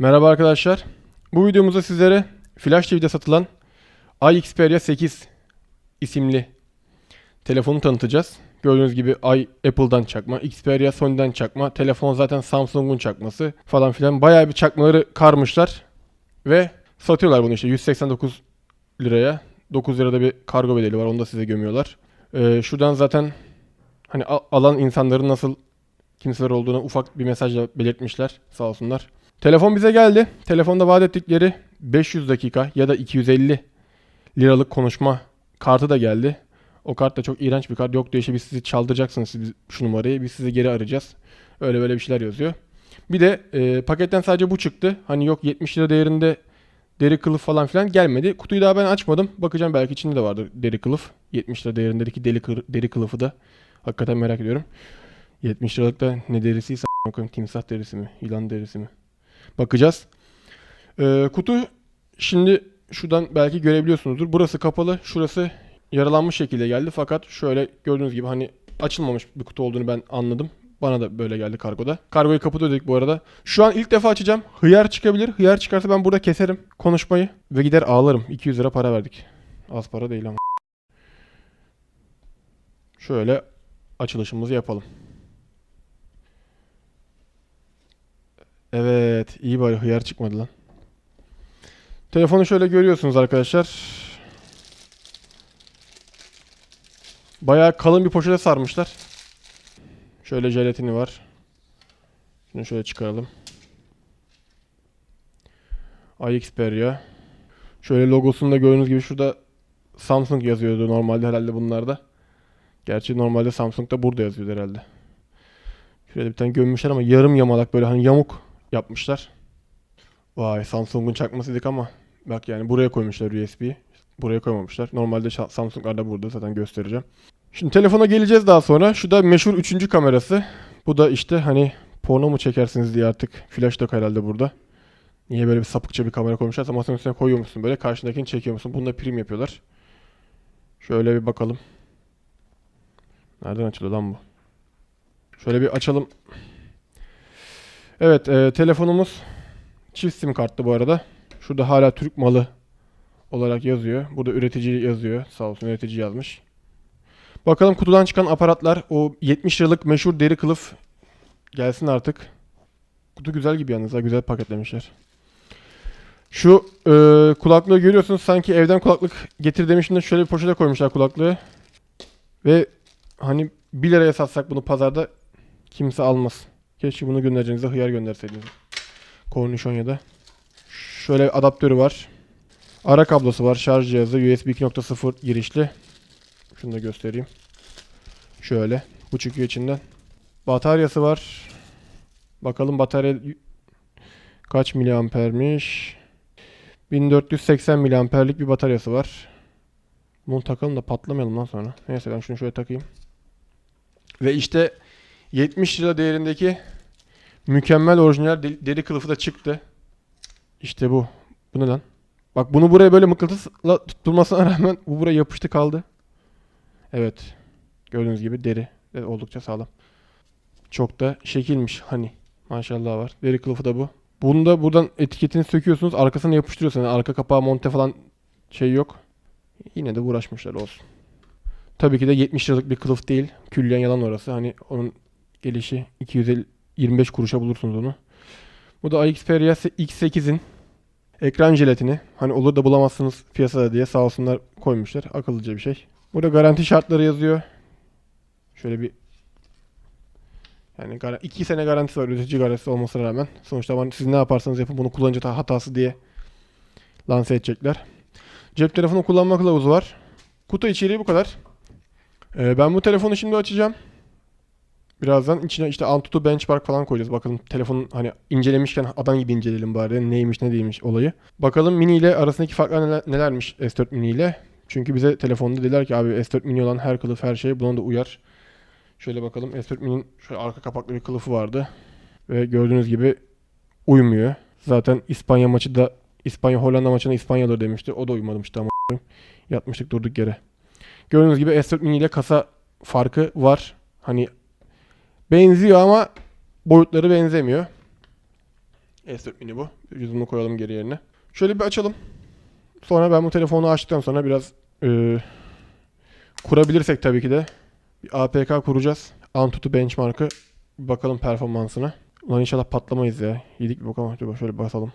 Merhaba arkadaşlar. Bu videomuzda sizlere Flash TV'de satılan iXperia 8 isimli telefonu tanıtacağız. Gördüğünüz gibi i Apple'dan çakma, Xperia Sony'den çakma, telefon zaten Samsung'un çakması falan filan. Bayağı bir çakmaları karmışlar ve satıyorlar bunu işte 189 liraya. 9 lirada bir kargo bedeli var onu da size gömüyorlar. Ee, şuradan zaten hani alan insanların nasıl kimseler olduğunu ufak bir mesajla belirtmişler sağ olsunlar. Telefon bize geldi. Telefonda vaat ettikleri 500 dakika ya da 250 liralık konuşma kartı da geldi. O kart da çok iğrenç bir kart. Yok diyor işte biz sizi çaldıracaksınız siz şu numarayı. Biz sizi geri arayacağız. Öyle böyle bir şeyler yazıyor. Bir de e, paketten sadece bu çıktı. Hani yok 70 lira değerinde deri kılıf falan filan gelmedi. Kutuyu daha ben açmadım. Bakacağım belki içinde de vardır deri kılıf. 70 lira değerindeki deri, kır- deri kılıfı da. Hakikaten merak ediyorum. 70 liralık da ne a**ına koyayım, timsah derisi mi? Yılan derisi mi? Bakacağız. Ee, kutu şimdi şuradan belki görebiliyorsunuzdur. Burası kapalı. Şurası yaralanmış şekilde geldi. Fakat şöyle gördüğünüz gibi hani açılmamış bir kutu olduğunu ben anladım. Bana da böyle geldi kargoda. Kargoyu kapalı ödedik bu arada. Şu an ilk defa açacağım. Hıyar çıkabilir. Hıyar çıkarsa ben burada keserim konuşmayı. Ve gider ağlarım. 200 lira para verdik. Az para değil ama. Şöyle açılışımızı yapalım. Evet, iyi bari hıyar çıkmadı lan. Telefonu şöyle görüyorsunuz arkadaşlar. Bayağı kalın bir poşete sarmışlar. Şöyle jelatini var. Şunu şöyle çıkaralım. iXperia. Şöyle logosunda gördüğünüz gibi şurada Samsung yazıyordu normalde herhalde bunlarda. Gerçi normalde Samsung da burada yazıyordu herhalde. Şöyle bir tane gömmüşler ama yarım yamalak böyle hani yamuk yapmışlar. Vay Samsung'un çakmasıydık ama bak yani buraya koymuşlar USB'yi. Buraya koymamışlar. Normalde şa- Samsung'lar da burada zaten göstereceğim. Şimdi telefona geleceğiz daha sonra. Şu da meşhur üçüncü kamerası. Bu da işte hani porno mu çekersiniz diye artık flash yok herhalde burada. Niye böyle bir sapıkça bir kamera koymuşlarsa masanın üstüne koyuyor musun böyle karşındakini çekiyor musun? Bunu da prim yapıyorlar. Şöyle bir bakalım. Nereden açılıyor lan bu? Şöyle bir açalım. Evet, e, telefonumuz çift sim kartlı bu arada. Şurada hala Türk malı olarak yazıyor. Burada üretici yazıyor. Sağ olsun üretici yazmış. Bakalım kutudan çıkan aparatlar. O 70 liralık meşhur deri kılıf gelsin artık. Kutu güzel gibi yalnız. ha, Güzel paketlemişler. Şu e, kulaklığı görüyorsunuz. Sanki evden kulaklık getir demişim de şöyle bir poşete koymuşlar kulaklığı. Ve hani 1 liraya satsak bunu pazarda kimse almaz. Keşke bunu göndereceğinize hıyar gönderseydiniz. Kornişon ya da. Şöyle adaptörü var. Ara kablosu var. Şarj cihazı. USB 2.0 girişli. Şunu da göstereyim. Şöyle. Bu çıkıyor içinden. Bataryası var. Bakalım batarya kaç miliampermiş. 1480 miliamperlik bir bataryası var. Bunu takalım da patlamayalım lan sonra. Neyse ben şunu şöyle takayım. Ve işte 70 lira değerindeki mükemmel orijinal de- deri kılıfı da çıktı. İşte bu. Bu ne lan? Bak bunu buraya böyle mıknatısla tutulmasına rağmen bu buraya yapıştı kaldı. Evet. Gördüğünüz gibi deri. ve oldukça sağlam. Çok da şekilmiş hani. Maşallah var. Deri kılıfı da bu. Bunu da buradan etiketini söküyorsunuz. Arkasına yapıştırıyorsunuz. Yani arka kapağı monte falan şey yok. Yine de uğraşmışlar olsun. Tabii ki de 70 liralık bir kılıf değil. Külliyen yalan orası. Hani onun gelişi 225 kuruşa bulursunuz onu. Bu da iXperia X8'in ekran jelatini. Hani olur da bulamazsınız piyasada diye sağ olsunlar koymuşlar. Akıllıca bir şey. Burada garanti şartları yazıyor. Şöyle bir yani 2 sene garantisi var üretici garantisi olmasına rağmen. Sonuçta hani siz ne yaparsanız yapın bunu kullanıcı hatası diye lanse edecekler. Cep telefonu kullanma kılavuzu var. Kutu içeriği bu kadar. Ee, ben bu telefonu şimdi açacağım. Birazdan içine işte Antutu Benchmark falan koyacağız. Bakalım telefonun hani incelemişken adam gibi inceleyelim bari. Neymiş ne değilmiş olayı. Bakalım mini ile arasındaki farklar neler, nelermiş S4 mini ile. Çünkü bize telefonda dediler ki abi S4 mini olan her kılıf her şey buna da uyar. Şöyle bakalım S4 mini'nin şöyle arka kapaklı bir kılıfı vardı. Ve gördüğünüz gibi uymuyor. Zaten İspanya maçı da İspanya Hollanda maçına İspanyalı demişti. O da uymamıştı ama yatmıştık durduk yere. Gördüğünüz gibi S4 mini ile kasa farkı var. Hani benziyor ama boyutları benzemiyor. S4 mini bu. Cüzdanını koyalım geri yerine. Şöyle bir açalım. Sonra ben bu telefonu açtıktan sonra biraz e, kurabilirsek tabii ki de bir APK kuracağız. Antutu benchmark'ı bakalım performansına. Ulan inşallah patlamayız ya. Yedik bir bakalım. Dur şöyle basalım.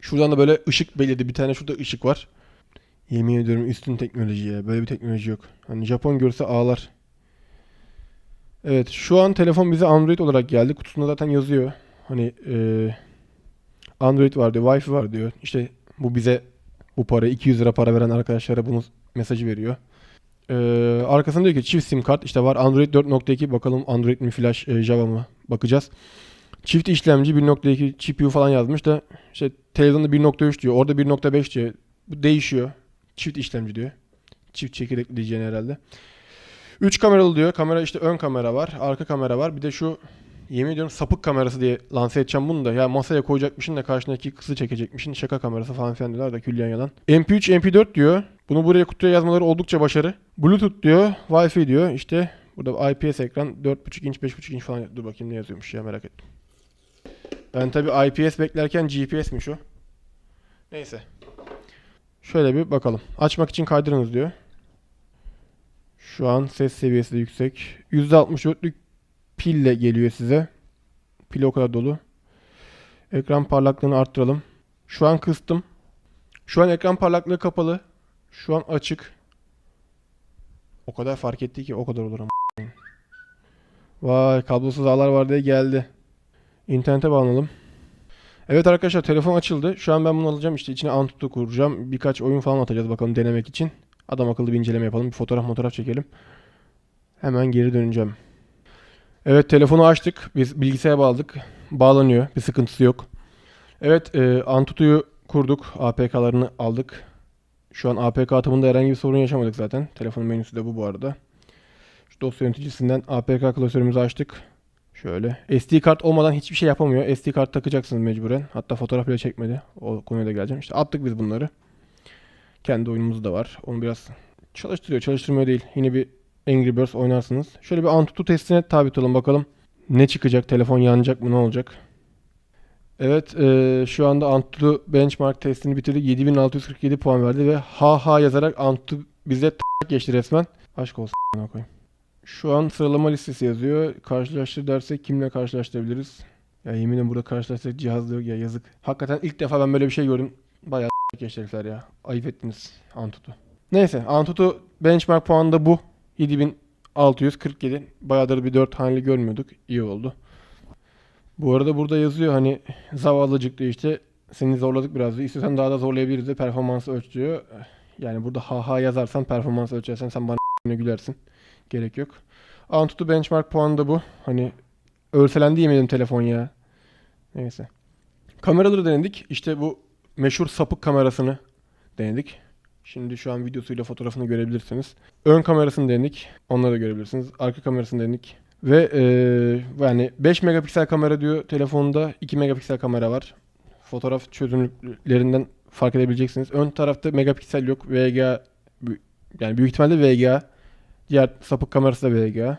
Şuradan da böyle ışık belirdi. Bir tane şurada ışık var. Yemin ediyorum üstün teknoloji ya. Böyle bir teknoloji yok. Hani Japon görse ağlar. Evet şu an telefon bize Android olarak geldi. Kutusunda zaten yazıyor. Hani eee, Android var diyor. Wi-Fi var diyor. İşte bu bize bu para 200 lira para veren arkadaşlara bunu mesajı veriyor. Eee arkasında diyor ki çift sim kart işte var Android 4.2 bakalım Android mi flash e, Java mı bakacağız. Çift işlemci 1.2 GPU falan yazmış da işte televizyonda 1.3 diyor. Orada 1.5 diyor. Bu değişiyor. Çift işlemci diyor. Çift çekirdekli diyeceğin herhalde. 3 kameralı diyor. Kamera işte ön kamera var. Arka kamera var. Bir de şu yemin ediyorum sapık kamerası diye lanse edeceğim bunu da. Ya masaya koyacakmışsın da karşındaki kızı çekecekmişsin. Şaka kamerası falan filan diyorlar da külliyen yalan. MP3, MP4 diyor. Bunu buraya kutuya yazmaları oldukça başarı. Bluetooth diyor. Wi-Fi diyor. İşte burada IPS ekran 4.5 inç 5.5 inç falan. Dur bakayım ne yazıyormuş ya merak ettim. Ben tabi IPS beklerken GPS'miş o. Neyse. Şöyle bir bakalım. Açmak için kaydırınız diyor. Şu an ses seviyesi de yüksek. %64'lük pille geliyor size. Pil o kadar dolu. Ekran parlaklığını arttıralım. Şu an kıstım. Şu an ekran parlaklığı kapalı. Şu an açık. O kadar fark etti ki o kadar olur ama. Vay kablosuz ağlar var diye geldi. İnternete bağlanalım. Evet arkadaşlar telefon açıldı. Şu an ben bunu alacağım işte içine Antutu kuracağım. Birkaç oyun falan atacağız bakalım denemek için. Adam akıllı bir inceleme yapalım. Bir fotoğraf fotoğraf çekelim. Hemen geri döneceğim. Evet telefonu açtık. Biz bilgisayara bağladık. Bağlanıyor. Bir sıkıntısı yok. Evet e, Antutu'yu kurduk. APK'larını aldık. Şu an APK atımında herhangi bir sorun yaşamadık zaten. Telefonun menüsü de bu bu arada. Şu dosya yöneticisinden APK klasörümüzü açtık. Şöyle. SD kart olmadan hiçbir şey yapamıyor. SD kart takacaksınız mecburen. Hatta fotoğraf bile çekmedi. O konuya da geleceğim. İşte attık biz bunları. Kendi oyunumuz da var. Onu biraz çalıştırıyor. Çalıştırmıyor değil. Yine bir Angry Birds oynarsınız. Şöyle bir Antutu testine tabi tutalım bakalım. Ne çıkacak? Telefon yanacak mı? Ne olacak? Evet. eee, şu anda Antutu benchmark testini bitirdi. 7647 puan verdi ve ha ha yazarak Antutu bize geçti resmen. Aşk olsun. Şu an sıralama listesi yazıyor. Karşılaştır dersek kimle karşılaştırabiliriz? Ya yeminim burada karşılaştıracak cihaz da yok ya yazık. Hakikaten ilk defa ben böyle bir şey gördüm. Bayağı geçti herifler ya. Ayıp ettiniz Antutu. Neyse Antutu benchmark puanı da bu. 7647. Bayağıdır bir 4 haneli görmüyorduk. İyi oldu. Bu arada burada yazıyor hani zavallıcık diyor işte seni zorladık biraz diyor. İstiyorsan daha da zorlayabiliriz de performansı ölç diyor. Yani burada ha ha yazarsan performans ölçersen sen bana gülersin. Gerek yok. Antutu benchmark puanı da bu. Hani örselendi yemedim telefon ya. Neyse. Kameraları denedik. İşte bu meşhur sapık kamerasını denedik. Şimdi şu an videosuyla fotoğrafını görebilirsiniz. Ön kamerasını denedik. Onları da görebilirsiniz. Arka kamerasını denedik. Ve eee, yani 5 megapiksel kamera diyor telefonda. 2 megapiksel kamera var. Fotoğraf çözünürlüklerinden fark edebileceksiniz. Ön tarafta megapiksel yok. VGA yani büyük ihtimalle VGA. Diğer sapık kamerası da VGA.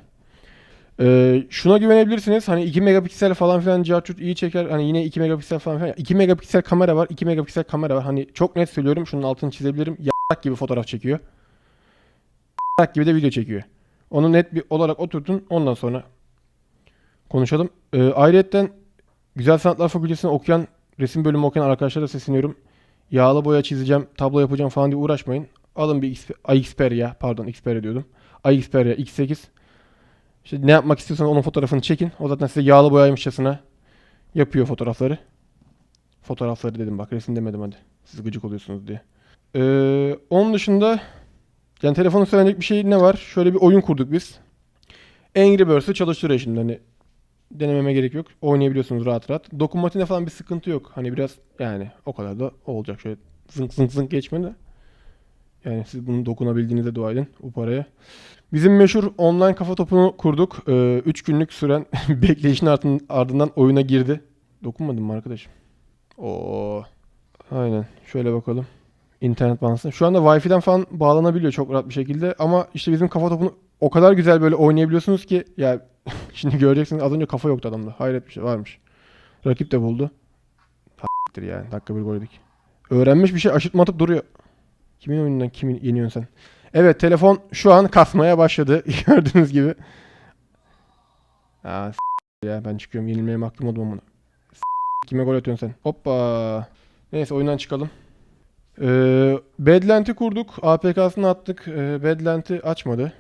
Ee, şuna güvenebilirsiniz. Hani 2 megapiksel falan filan cartçut iyi çeker. Hani yine 2 megapiksel falan filan. 2 megapiksel kamera var. 2 megapiksel kamera var. Hani çok net söylüyorum. Şunun altını çizebilirim. Yak gibi fotoğraf çekiyor. Yak gibi de video çekiyor. Onu net bir olarak oturtun. Ondan sonra konuşalım. Ee, ayrıyetten Güzel Sanatlar Fakültesi'ne okuyan, resim bölümü okuyan arkadaşlara sesleniyorum. Yağlı boya çizeceğim, tablo yapacağım falan diye uğraşmayın. Alın bir Xp- Xperia, pardon Xperia diyordum. Xperia X8. İşte ne yapmak istiyorsanız onun fotoğrafını çekin. O zaten size yağlı boyaymışçasına yapıyor fotoğrafları. Fotoğrafları dedim bak resim demedim hadi. Siz gıcık oluyorsunuz diye. Ee, onun dışında yani telefonun söylenecek bir şey ne var? Şöyle bir oyun kurduk biz. Angry Birds'ı çalıştırıyor şimdi hani denememe gerek yok. Oynayabiliyorsunuz rahat rahat. Dokunmatiğinde falan bir sıkıntı yok. Hani biraz yani o kadar da olacak. Şöyle zınk zınk zınk geçme. Yani siz bunu dokunabildiğinize dua edin bu paraya. Bizim meşhur online kafa topunu kurduk. 3 günlük süren bekleyişin ardın- ardından oyuna girdi. Dokunmadın mı arkadaşım? Oo. Aynen. Şöyle bakalım. İnternet bağlantısı. Şu anda Wi-Fi'den falan bağlanabiliyor çok rahat bir şekilde. Ama işte bizim kafa topunu o kadar güzel böyle oynayabiliyorsunuz ki ya şimdi göreceksiniz az önce kafa yoktu adamda. Hayret bir şey varmış. Rakip de buldu. Siktir yani. Dakika bir gol yedik. Öğrenmiş bir şey aşırtma atıp duruyor. Kimin oyunundan kimin yeniyorsun sen? Evet telefon şu an kasmaya başladı. Gördüğünüz gibi. Aa, ya ben çıkıyorum. Yenilmeye mahkum oldum. S- Kime gol atıyorsun sen? Hoppa. Neyse oyundan çıkalım. Ee, Badland'i kurduk. APK'sını attık. Ee, Badland'i açmadı.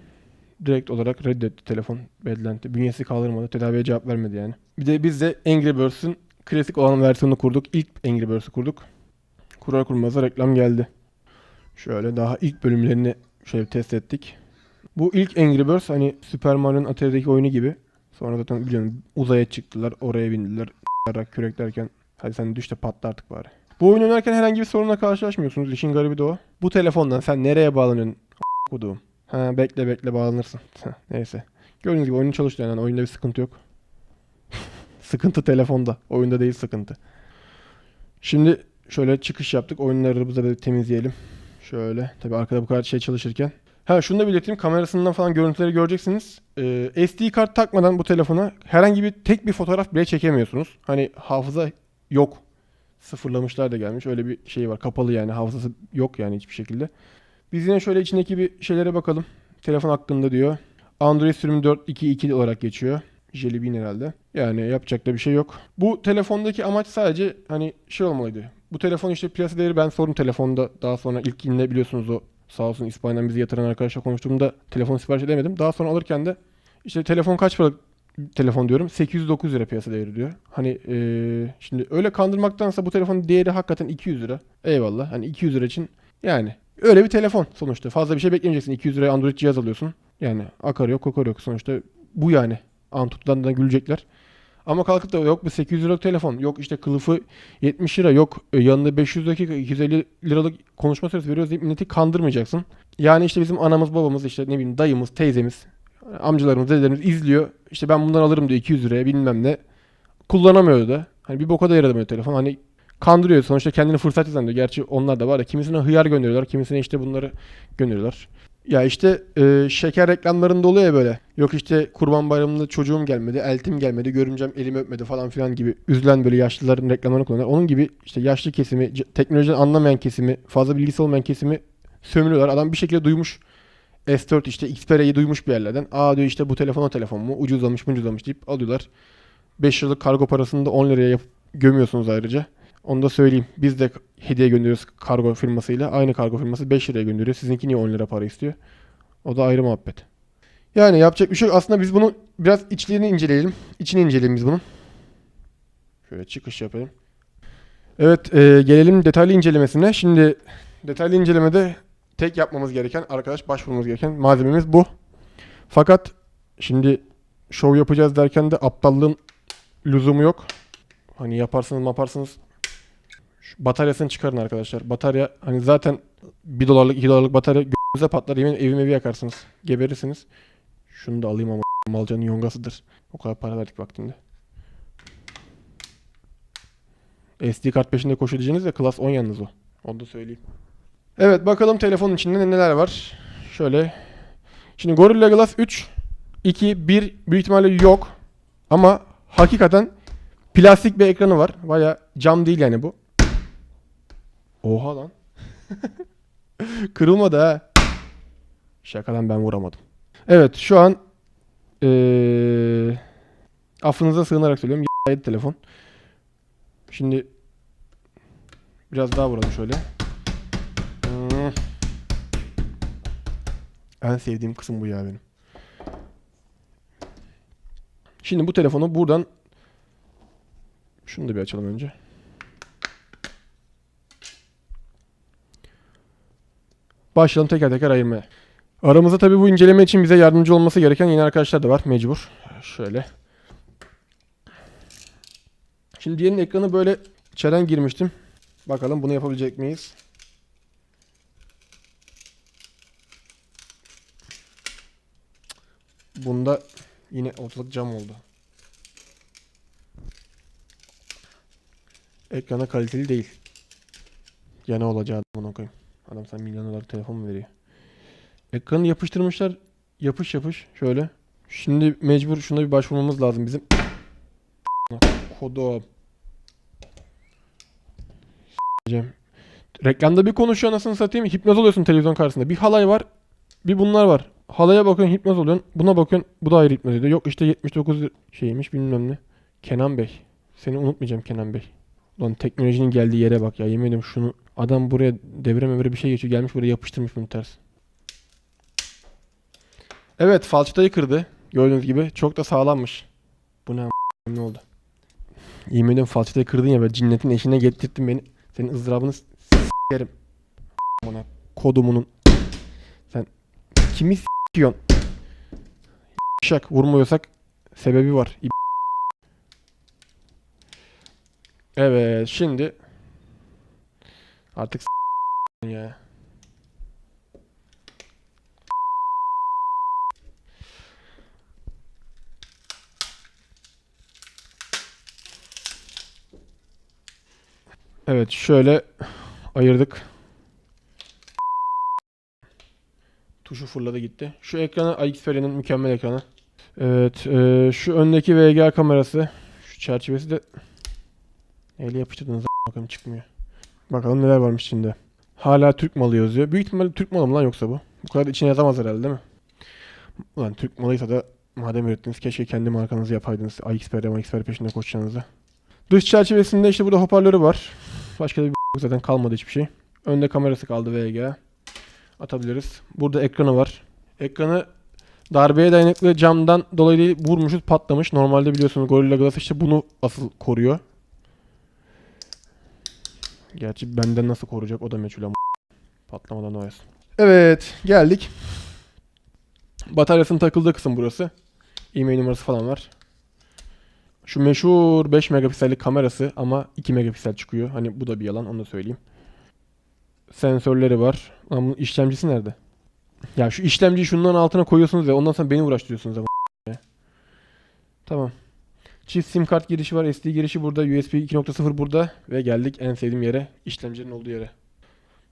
Direkt olarak reddetti telefon Badland'i. Bünyesi kaldırmadı. Tedaviye cevap vermedi yani. Bir de biz de Angry Birds'ın klasik olan versiyonunu kurduk. İlk Angry Birds'ı kurduk. Kurar kurmaz da reklam geldi. Şöyle daha ilk bölümlerini şöyle test ettik. Bu ilk Angry Birds hani Super Mario'nun Atari'deki oyunu gibi. Sonra zaten biliyorum uzaya çıktılar, oraya bindiler. Kürek derken hadi sen düş de patla artık bari. Bu oyun oynarken herhangi bir sorunla karşılaşmıyorsunuz. İşin garibi de o. Bu telefondan sen nereye bağlanıyorsun? Kuduğum. Ha bekle bekle bağlanırsın. Neyse. Gördüğünüz gibi oyun çalıştı yani oyunda bir sıkıntı yok. sıkıntı telefonda. Oyunda değil sıkıntı. Şimdi şöyle çıkış yaptık. Oyunlarımızı da temizleyelim. Şöyle. Tabi arkada bu kadar şey çalışırken. Ha şunu da belirteyim. Kamerasından falan görüntüleri göreceksiniz. Ee, SD kart takmadan bu telefona herhangi bir tek bir fotoğraf bile çekemiyorsunuz. Hani hafıza yok. Sıfırlamışlar da gelmiş. Öyle bir şey var. Kapalı yani. Hafızası yok yani hiçbir şekilde. Biz yine şöyle içindeki bir şeylere bakalım. Telefon hakkında diyor. Android sürümü 4.2.2 olarak geçiyor. Jelly Bean herhalde. Yani yapacak da bir şey yok. Bu telefondaki amaç sadece hani şey olmalıydı. Bu telefon işte piyasa değeri ben sordum telefonda daha sonra ilk yine biliyorsunuz o sağ olsun İspanya'dan bizi yatıran arkadaşla konuştuğumda telefon sipariş edemedim. Daha sonra alırken de işte telefon kaç paralık telefon diyorum. 809 lira piyasa değeri diyor. Hani eee, şimdi öyle kandırmaktansa bu telefonun değeri hakikaten 200 lira. Eyvallah. Hani 200 lira için yani öyle bir telefon sonuçta. Fazla bir şey beklemeyeceksin. 200 liraya Android cihaz alıyorsun. Yani akar yok kokar yok. Sonuçta bu yani. Antut'tan da gülecekler. Ama kalkıp da yok bu 800 liralık telefon. Yok işte kılıfı 70 lira. Yok e, yanında 500 dakika 250 liralık konuşma süresi veriyoruz deyip milleti kandırmayacaksın. Yani işte bizim anamız babamız işte ne bileyim dayımız teyzemiz amcalarımız dedelerimiz izliyor. İşte ben bundan alırım diyor 200 liraya bilmem ne. Kullanamıyordu da. Hani bir boka da yaramıyor telefon. Hani kandırıyor sonuçta kendini fırsatçı zannediyor. Gerçi onlar da var ya kimisine hıyar gönderiyorlar. Kimisine işte bunları gönderiyorlar. Ya işte e, şeker reklamlarında oluyor ya böyle. Yok işte kurban bayramında çocuğum gelmedi, eltim gelmedi, görümcem elimi öpmedi falan filan gibi üzülen böyle yaşlıların reklamlarını kullanıyorlar. Onun gibi işte yaşlı kesimi, teknolojiden anlamayan kesimi, fazla bilgisi olmayan kesimi sömürüyorlar. Adam bir şekilde duymuş. S4 işte Xperia'yı duymuş bir yerlerden. Aa diyor işte bu telefon o telefon mu? Ucuzlamış ucuzlamış deyip alıyorlar. 5 liralık kargo parasını da 10 liraya yapıp gömüyorsunuz ayrıca. Onu da söyleyeyim. Biz de hediye gönderiyoruz kargo firmasıyla. Aynı kargo firması 5 liraya gönderiyor. Sizinki niye 10 lira para istiyor? O da ayrı muhabbet. Yani yapacak bir şey yok. Aslında biz bunu biraz içlerini inceleyelim. İçini inceleyelim biz bunun. Şöyle çıkış yapayım. Evet e, gelelim detaylı incelemesine. Şimdi detaylı incelemede tek yapmamız gereken arkadaş başvurmamız gereken malzememiz bu. Fakat şimdi şov yapacağız derken de aptallığın lüzumu yok. Hani yaparsınız yaparsınız. Şu bataryasını çıkarın arkadaşlar. Batarya hani zaten 1 dolarlık 2 dolarlık batarya gözünüze patlar. Yemin evim evi yakarsınız. Geberirsiniz. Şunu da alayım ama malcanın yongasıdır. O kadar para verdik vaktinde. SD kart peşinde koşu diyeceğiniz de Class 10 yalnız o. Onu da söyleyeyim. Evet bakalım telefonun içinde neler var. Şöyle. Şimdi Gorilla Glass 3, 2, 1 büyük ihtimalle yok. Ama hakikaten plastik bir ekranı var. Baya cam değil yani bu. Oha lan. Kırılmadı ha. Şakadan ben vuramadım. Evet şu an eee affınıza sığınarak söylüyorum. Y- telefon. Şimdi biraz daha vuralım şöyle. Hmm. En sevdiğim kısım bu ya benim. Şimdi bu telefonu buradan şunu da bir açalım önce. Başlayalım teker teker ayırmaya. Aramızda tabii bu inceleme için bize yardımcı olması gereken yeni arkadaşlar da var mecbur. Şöyle. Şimdi diğerinin ekranı böyle içeriden girmiştim. Bakalım bunu yapabilecek miyiz? Bunda yine ortalık cam oldu. Ekrana kaliteli değil. Ya ne olacağı bunu koyayım. Adam sana milyon dolar telefon mu veriyor? Ekranı yapıştırmışlar. Yapış yapış şöyle. Şimdi mecbur şuna bir başvurmamız lazım bizim. Diyeceğim. Reklamda bir konuşuyor anasını satayım. Hipnoz oluyorsun televizyon karşısında. Bir halay var. Bir bunlar var. Halaya bakıyorsun hipnoz oluyorsun. Buna bakıyorsun bu da ayrı hipnoz ediyor. Yok işte 79 şeymiş bilmem ne. Kenan Bey. Seni unutmayacağım Kenan Bey. Lan teknolojinin geldiği yere bak ya. Yemin ediyorum şunu adam buraya devre mevre bir şey geçiyor. Gelmiş buraya yapıştırmış bunu ters. Evet falçatayı kırdı. Gördüğünüz gibi çok da sağlammış. Bu ne ne oldu? Yemin ediyorum falçatayı kırdın ya böyle cinnetin eşine getirttin beni. Senin ızdırabını s**erim. Bana kodumunun. Sen kimi s**iyorsun? Şak vurmuyorsak sebebi var. İb- Evet şimdi artık ya. Evet şöyle ayırdık. Tuşu fırladı gitti. Şu ekranı iXperia'nın mükemmel ekranı. Evet e, şu öndeki VGA kamerası. Şu çerçevesi de neyle yapıştırdınız bakalım çıkmıyor. Bakalım neler varmış içinde. Hala Türk malı yazıyor. Büyük ihtimalle Türk malı mı lan yoksa bu? Bu kadar içine yazamaz herhalde değil mi? Ulan Türk malıysa da madem ürettiniz keşke kendi markanızı yapaydınız. iXperia, iXperia peşinde koşacağınızı. Dış çerçevesinde işte burada hoparlörü var. Başka da bir zaten kalmadı hiçbir şey. Önde kamerası kaldı VGA. Atabiliriz. Burada ekranı var. Ekranı darbeye dayanıklı camdan dolayı değil vurmuşuz patlamış. Normalde biliyorsunuz Gorilla Glass işte bunu asıl koruyor. Gerçi benden nasıl koruyacak o da meçhul ama patlamadan o. Evet geldik. Bataryasının takıldığı kısım burası. E-mail numarası falan var. Şu meşhur 5 megapiksellik kamerası ama 2 megapiksel çıkıyor. Hani bu da bir yalan onu da söyleyeyim. Sensörleri var. Ama bunun işlemcisi nerede? Ya şu işlemciyi şunların altına koyuyorsunuz ya ondan sonra beni uğraştırıyorsunuz ama. Tamam. Çift sim kart girişi var. SD girişi burada. USB 2.0 burada. Ve geldik en sevdiğim yere. işlemcinin olduğu yere.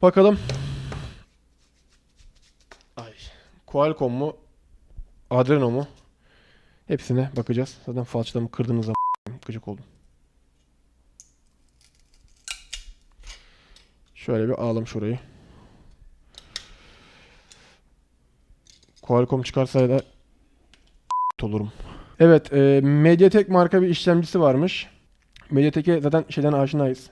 Bakalım. Ay. Qualcomm mu? Adreno mu? Hepsine bakacağız. Zaten falçatamı kırdığınız zaman gıcık oldum. Şöyle bir alalım şurayı. Qualcomm çıkarsa da olurum. Evet, e, MediaTek marka bir işlemcisi varmış. MediaTek'e zaten şeyden aşinayız.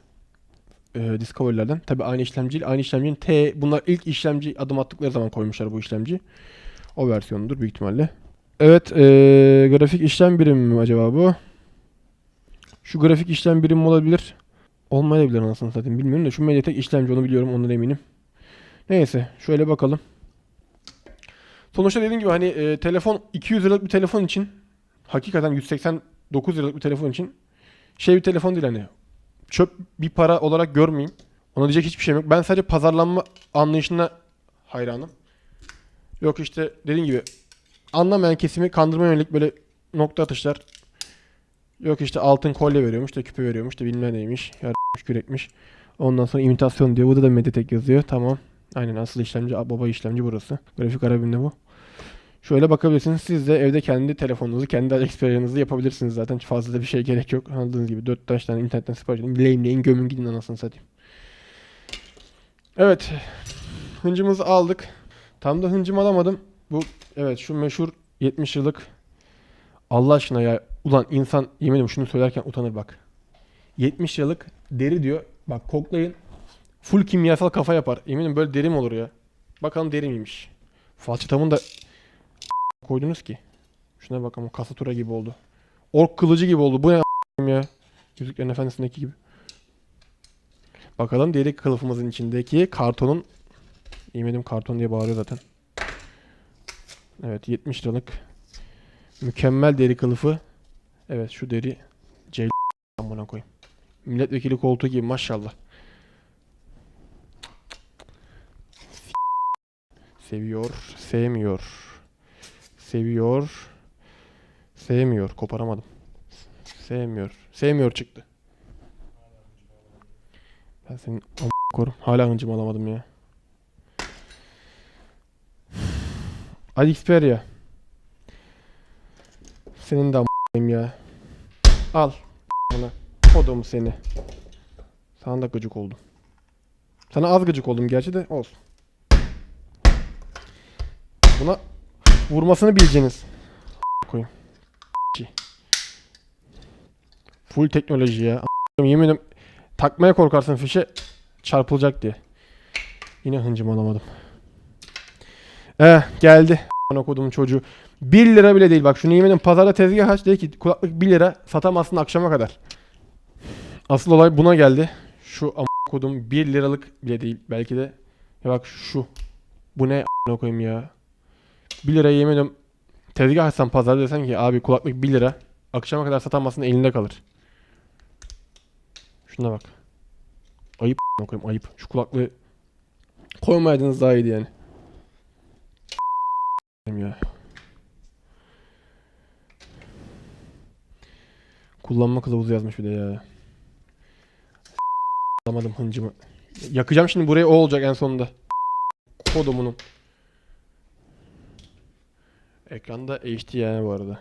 E, Discovery'lerden. Tabi aynı işlemci değil. Aynı işlemcinin T, bunlar ilk işlemci adım attıkları zaman koymuşlar bu işlemci. O versiyonudur büyük ihtimalle. Evet, eee, grafik işlem birimi mi acaba bu? Şu grafik işlem birimi olabilir. Olmayabilir anasını satayım bilmiyorum da şu Mediatek işlemci onu biliyorum ondan eminim. Neyse şöyle bakalım. Sonuçta dediğim gibi hani e, telefon 200 liralık bir telefon için hakikaten 189 liralık bir telefon için şey bir telefon değil hani çöp bir para olarak görmeyeyim. Ona diyecek hiçbir şeyim yok. Ben sadece pazarlanma anlayışına hayranım. Yok işte dediğim gibi anlamayan kesimi kandırma yönelik böyle nokta atışlar. Yok işte altın kolye veriyormuş da küpe veriyormuş da bilmem neymiş. Yarmış kürekmiş. Ondan sonra imitasyon diyor. Burada da Mediatek yazıyor. Tamam. Aynen asıl işlemci baba işlemci burası. Grafik arabinde bu. Şöyle bakabilirsiniz. Siz de evde kendi telefonunuzu, kendi experience'ınızı yapabilirsiniz zaten. Fazla da bir şey gerek yok. Anladığınız gibi 4 taş tane internetten sipariş edin. Lehimleyin, gömün gidin anasını satayım. Evet. Hıncımızı aldık. Tam da hıncımı alamadım. Bu evet şu meşhur 70 yıllık Allah aşkına ya ulan insan yemin ediyorum şunu söylerken utanır bak. 70 yıllık deri diyor. Bak koklayın. Full kimyasal kafa yapar. Eminim böyle deri mi olur ya? Bakalım deri miymiş. Falçatamın da koydunuz ki. Şuna bak ama kasatura gibi oldu. Ork kılıcı gibi oldu. Bu ne ya? Yüzüklerin Efendisi'ndeki gibi. Bakalım deri kılıfımızın içindeki kartonun Yemedim karton diye bağırıyor zaten. Evet 70 liralık mükemmel deri kılıfı. Evet şu deri C buna koyayım. Milletvekili koltuğu gibi maşallah. Seviyor, sevmiyor. Seviyor. Sevmiyor. Koparamadım. Sevmiyor. Sevmiyor çıktı. Ben senin korum. Hala hıncımı alamadım ya. Ali Xperia. Senin de am**ayım ya. Al. Buna. Kodumu seni. Sana da gıcık oldum. Sana az gıcık oldum gerçi de olsun. Buna vurmasını bileceğiniz. Koyayım. Full teknoloji ya. Yemin ederim takmaya korkarsın fişe çarpılacak diye. Yine hıncım alamadım. Eh geldi. Ana kodumun çocuğu. 1 lira bile değil bak şunu yemin ederim pazarda tezgah aç dedi ki kulaklık 1 lira satamazsın akşama kadar. Asıl olay buna geldi. Şu am kodum 1 liralık bile değil belki de. Ya bak şu. Bu ne a**ına koyayım ya. 1 liraya yemin ediyorum tezgah açsam pazarda desem ki abi kulaklık 1 lira. Akşama kadar satamazsın elinde kalır. Şuna bak. Ayıp koyayım ayıp. Şu kulaklığı koymayaydınız daha iyiydi yani. ya. Kullanma kılavuzu yazmış bir de ya. Alamadım hıncımı. Yakacağım şimdi buraya o olacak en sonunda. Kodumunun. Ekranda HD yani bu arada.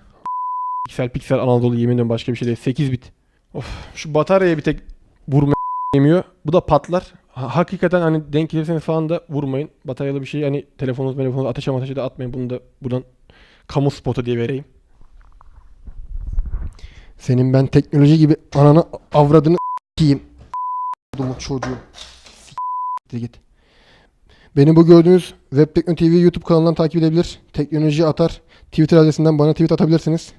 Piksel piksel Anadolu yemin ederim başka bir şey değil. 8 bit. Of şu bataryaya bir tek vurma yemiyor. Bu da patlar. Ha- hakikaten hani denk gelirseniz falan da vurmayın. Bataryalı bir şey hani telefonunuz telefonunuz ateşe ateşe de atmayın. Bunu da buradan kamu spotu diye vereyim. Senin ben teknoloji gibi ananı avradını s**eyim. Çocuğu. S**t git. Beni bu gördüğünüz Web Tekno TV YouTube kanalından takip edebilir. Teknoloji atar. Twitter adresinden bana tweet atabilirsiniz.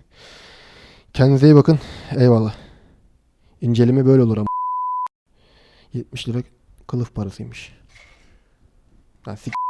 Kendinize iyi bakın. Eyvallah. İnceleme böyle olur ama. 70 lira kılıf parasıymış. Lan s**t